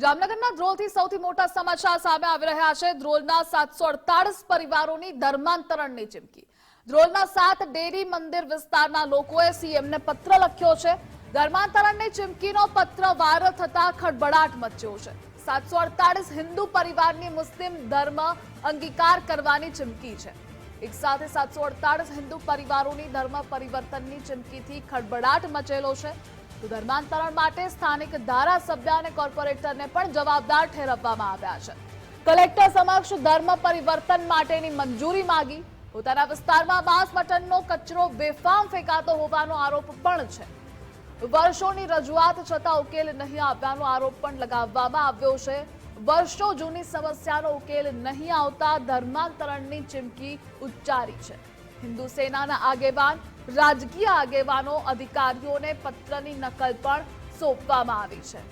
જામનગરના ધ્રોલથી સૌથી મોટા સમાચાર સામે આવી રહ્યા છે. ધ્રોલના સાતસો પરિવારોની ધર્માંતરણની ચીમકી. ધ્રોલના સાત ડેરી મંદિર વિસ્તારના લોકોએ સીએમને પત્ર લખ્યો છે. ધર્માંતરણની ચીમકીનો પત્ર વાયરલ થતા ખળબળાટ મચ્યો છે. સાતસો અડતાળીસ હિન્દુ પરિવારની મુસ્લિમ ધર્મ અંગીકાર કરવાની ચીમકી છે. એક સાથે સાતસો હિન્દુ પરિવારોની ધર્મ પરિવર્તનની ચીમકીથી ખડબડાટ મચેલો છે. તો ધર્માંતરણ માટે સ્થાનિક ધારાસભ્ય અને કોર્પોરેટરને પણ જવાબદાર ઠેરવવામાં આવ્યા છે. કલેક્ટર સમક્ષ ધર્મ પરિવર્તન માટેની મંજૂરી માંગી. પોતાના વિસ્તારમાં બાસ મટનનો કચરો બેફામ ફેંકાતો હોવાનો આરોપ પણ છે. વર્ષોની રજૂઆત છતાં ઉકેલ નહીં આવ્યાનો આરોપ પણ લગાવવામાં આવ્યો છે. વર્ષો જૂની સમસ્યાનો ઉકેલ નહીં આવતા ધર્માંતરણની ચીમકી ઉચ્ચારી છે. હિન્દુ સેનાના આગેવાન રાજકીય આગેવાનો અધિકારીઓને પત્રની નકલ પણ સોંપવામાં આવી છે.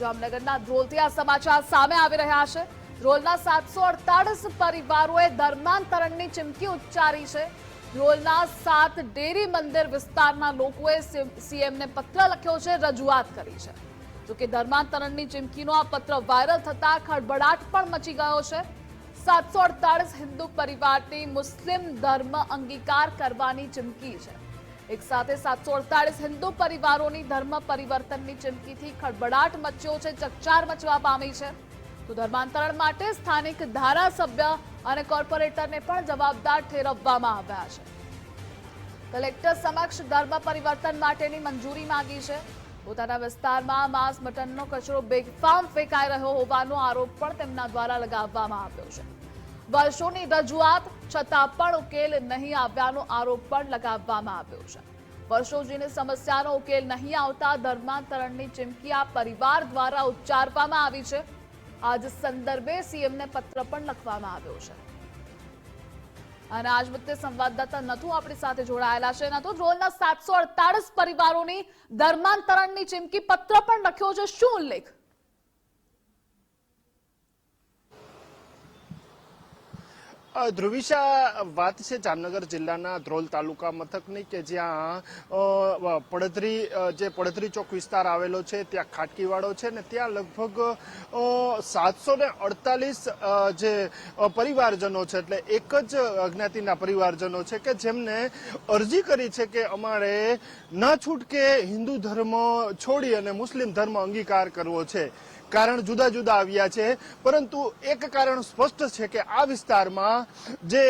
જામનગરના ધ્રોલથી સમાચાર સામે આવી રહ્યા છે. ધ્રોલના સાતસો અડતાલીસ પરિવારોએ ધર્માંતરણની ચીમકી ઉચ્ચારી છે. ધ્રોલના સાત ડેરી મંદિર વિસ્તારના લોકોએ સીએમને પત્ર લખ્યો છે, રજૂઆત કરી છે. જોકે ધર્માંતરણની ચીમકીનો આ પત્ર વાયરલ થતા ખળબળાટ પણ મચી ગયો છે. સાતસો અડતાળીસ હિન્દુ પરિવારની મુસ્લિમ ધર્મ અંગીકાર કરવાની ચીમકી છે. એક સાથે સાતસો અડતાળીસ હિન્દુ પરિવારોની ધર્મ પરિવર્તનની ચીમકીથી ખડબડાટ મચ્યો છે, ચકચાર મચવા પામી છે. તો ધર્માંતરણ માટે સ્થાનિક ધારાસભ્ય અને કોર્પોરેટરને પણ જવાબદાર ઠેરવવામાં આવ્યા છે. કલેક્ટર સમક્ષ ધર્મ પરિવર્તન માટેની મંજૂરી માંગી છે. પોતાના વિસ્તારમાં માંસ મટનનો કચરો બેફામ ફેંકાઈ રહ્યો હોવાનો આરોપ પણ તેમના દ્વારા લગાવવામાં આવ્યો છે. વર્ષોની રજૂઆત, છતાં પણ ઉકેલ નહીં આવ્યાનો આરોપ પણ લગાવવામાં આવ્યો છે. વર્ષો જૂની સમસ્યાનો ઉકેલ નહીં આવતા ધર્માંતરણની ચીમકી આ પરિવાર દ્વારા ઉચ્ચારવામાં આવી છે. આજ સંદર્ભે સીએમને પત્ર પણ લખવામાં આવ્યો છે. અને આજ મુદ્દે સંવાદદાતા નથુ આપણી સાથે જોડાયેલા છે. નથુ ધ્રોલના સાતસો અડતાળીસ પરિવારોની ધર્માંતરણની ચીમકી પત્ર પણ લખ્યો છે. શું ઉલ્લેખ? ધ્રુવિશા, વાત છે જામનગર જિલ્લાના ધ્રોલ તાલુકા મથકની કે જ્યાં પડધરી જે પડધરી ચોક વિસ્તાર આવેલો છે, ત્યાં ખાટકીવાડો છે ને ત્યાં લગભગ સાતસો ને અડતાલીસ જે પરિવારજનો છે, એટલે એક જ જ્ઞાતિના પરિવારજનો છે કે જેમને અરજી કરી છે કે અમારે ન છૂટકે હિન્દુ ધર્મ છોડી અને મુસ્લિમ ધર્મ અંગીકાર કરવો છે. કારણ જુદા જુદા આવ્યા છે. પરંતુ એક કારણ સ્પષ્ટ છે કે આ વિસ્તારમાં જે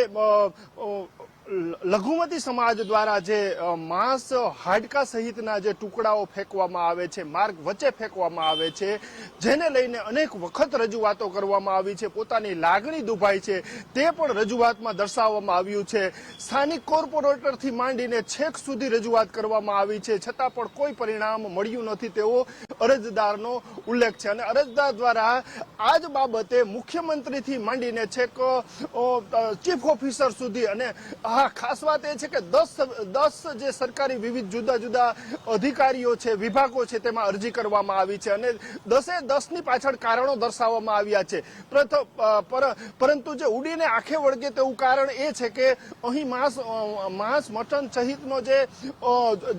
લઘુમતી સમાજ દ્વારા જે માંસ હાડકા સહિતના જે ટુકડાઓ ફેંકવામાં આવે છે, માર્ગ વચ્ચે ફેંકવામાં આવે છે, જેને લઈને અનેક વખત રજૂઆતો કરવામાં આવી છે, પોતાની લાગણી દુભાઈ છે, તે પણ રજૂઆતમાં દર્શાવવામાં આવ્યું છે. સ્થાનિક કોર્પોરેટરથી માંડીને છેક સુધી રજૂઆત કરવામાં આવી છે, છતાં પણ કોઈ પરિણામ મળ્યું નથી તેવો અરજદારનો ઉલ્લેખ છે. અને અરજદાર દ્વારા આ જ બાબતે મુખ્યમંત્રીથી માંડીને છેક ચીફ ઓફિસર સુધી અને હા ખાસ વાત એ છે કે દસ દસ જે સરકારી વિવિધ જુદા જુદા અધિકારીઓ છે વિભાગો છે તેમાં અરજી કરવામાં આવી છે અને દસે દસની પાછળ કારણો દર્શાવવામાં આવ્યા છે. પરંતુ જે ઉડીને આંખે વળગે તેવું કારણ એ છે કે અહીં માંસ માંસ મટન સહિતનો જે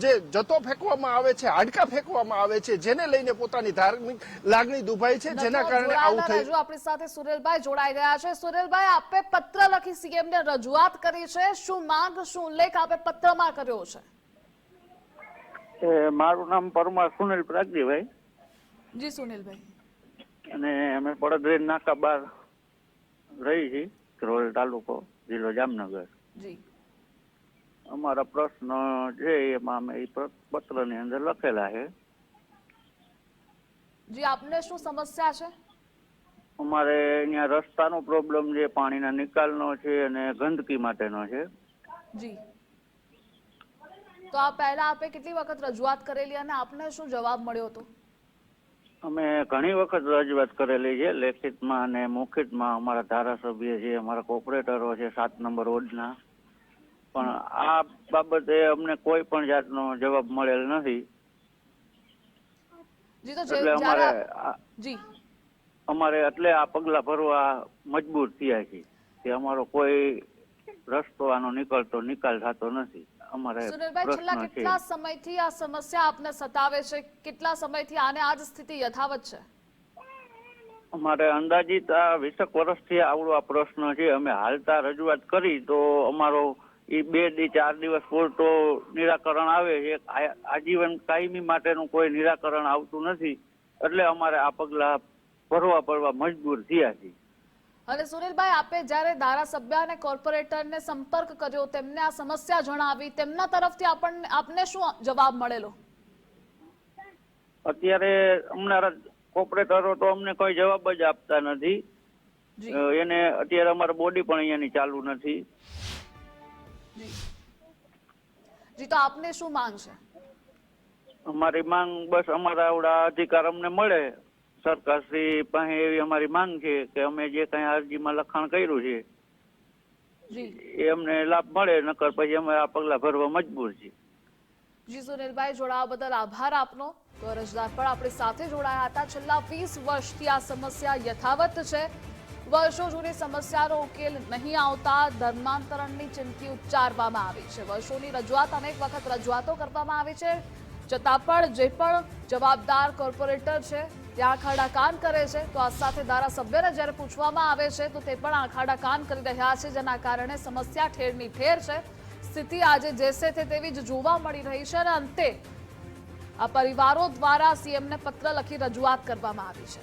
જે જથ્થો ફેંકવામાં આવે છે હાડકા ફેંકવામાં આવે છે જેને લઈને પોતાની ધાર્મિક લાગણી દુભાઈ છે જેના કારણે આવું થયું. આપણી સાથે સુરેલભાઈ જોડાઈ ગયા છે. સુરેલભાઈ આપે પત્ર લખી સીએમને રજૂઆત કરી છે. શું માંગ શું ઉલ્લેખ આપે પત્રમાં કર્યો છે? એ મારું નામ પરમાર સુનિલ પ્રાગજીભાઈ. જી સુનિલભાઈ. અને અમે પડદરી નાકા બાર રહી છીએ ધ્રોલ તાલુકો જિલ્લો જામનગર. જી. અમારા પ્રશ્ન છે એમાં અમે એ પત્રની અંદર લખેલા છે. જી આપને શું સમસ્યા છે? અમારે અહીંયા રસ્તાનો પ્રોબ્લેમ છે પાણીના નિકાલનો છે અને ગંદકી માટેનો છે. જી. તો આ પહેલા આપે કેટલી વખત રજૂઆત કરેલી અને આપને શું જવાબ મળ્યો હતો? અમે ઘણી વખત રજૂઆત કરેલી છે લેખિતમાં અને મૌખિતમાં અમારા ધારાસભ્ય છે અમારા કોર્પોરેટરો છે સાત નંબર વોર્ડના. પણ આ બાબતે અમને કોઈ પણ જાતનો જવાબ મળેલ નથી. જી તો એટલે અમારે જી. અમારે એટલે આ પગલા ભરવા મજબૂર થયા છે કે અમારો કોઈ રસ્તો આનો નીકળતો નિકાલ થતો નથી. અમારે છેલ્લા કેટલા સમયથી આ સમસ્યા આપને સતાવે છે? કેટલા સમયથી આને આજ સ્થિતિ યથાવત છે? અમારે અંદાજિત આ વીસેક વર્ષથી આવડો આ પ્રશ્ન છે. અમે હાલતા રજૂઆત કરી તો અમારો એ બેથી ચાર દિવસ પૂરતો નિરાકરણ આવે છે. આજીવન કાયમી માટેનું કોઈ નિરાકરણ આવતું નથી. એટલે અમારે આ પગલા ભરવા પડવા મજબૂર થયા છે અને સુનિલભાઈ આપે જ્યારે ધારાસભ્ય અને કોર્પોરેટરને સંપર્ક કર્યો તેમને આ સમસ્યા જણાવી તેમના તરફથી આપણને આપને શું જવાબ મળેલો? અત્યારે અમારા કોર્પોરેટરો તો અમને કોઈ જવાબ જ આપતા નથી. એને અત્યારે અમારે બોડી પણ અહીંયાની ચાલુ નથી. જી. જી તો આપને શું માંગ છે? અમારી માંગ બસ અમારા આવડા અધિકાર અમને મળે. સરકારશ્રી પાસે એવી અમારી માંગ છે કે અમે જે કઈ અરજીમાં લખાણ કર્યું છે જી. એ અમને લાભ મળે નકર પછી અમે આ પગલા ભરવા મજબૂર છીએ. જી સુનિલભાઈ જોડાવા બદલ આભાર આપનો. તો અરજદાર પણ આપણી સાથે જોડાયા હતા. છેલ્લા વીસ વર્ષથી આ સમસ્યા યથાવત છે. વર્ષો જૂની સમસ્યાનો ઉકેલ નહીં આવતા ધર્માંતરણની ચીમકી ઉચ્ચારવામાં આવી છે. વર્ષોની રજૂઆત અનેક વખત રજૂઆતો કરવામાં આવી છે. છતાં પણ જે પણ જવાબદાર કોર્પોરેટર છે તે આખાડા કાન કરે છે. તો આ સાથે ધારાસભ્યને જ્યારે પૂછવામાં આવે છે, તો તે પણ આખાડા કાન કરી રહ્યા છે, જેના કારણે સમસ્યા ઠેરની ઠેર છે. સ્થિતિ આજે જેસે તે તેવી જ જોવા મળી રહી છે અને અંતે આ પરિવારો દ્વારા સીએમને પત્ર લખી રજૂઆત કરવામાં આવી છે.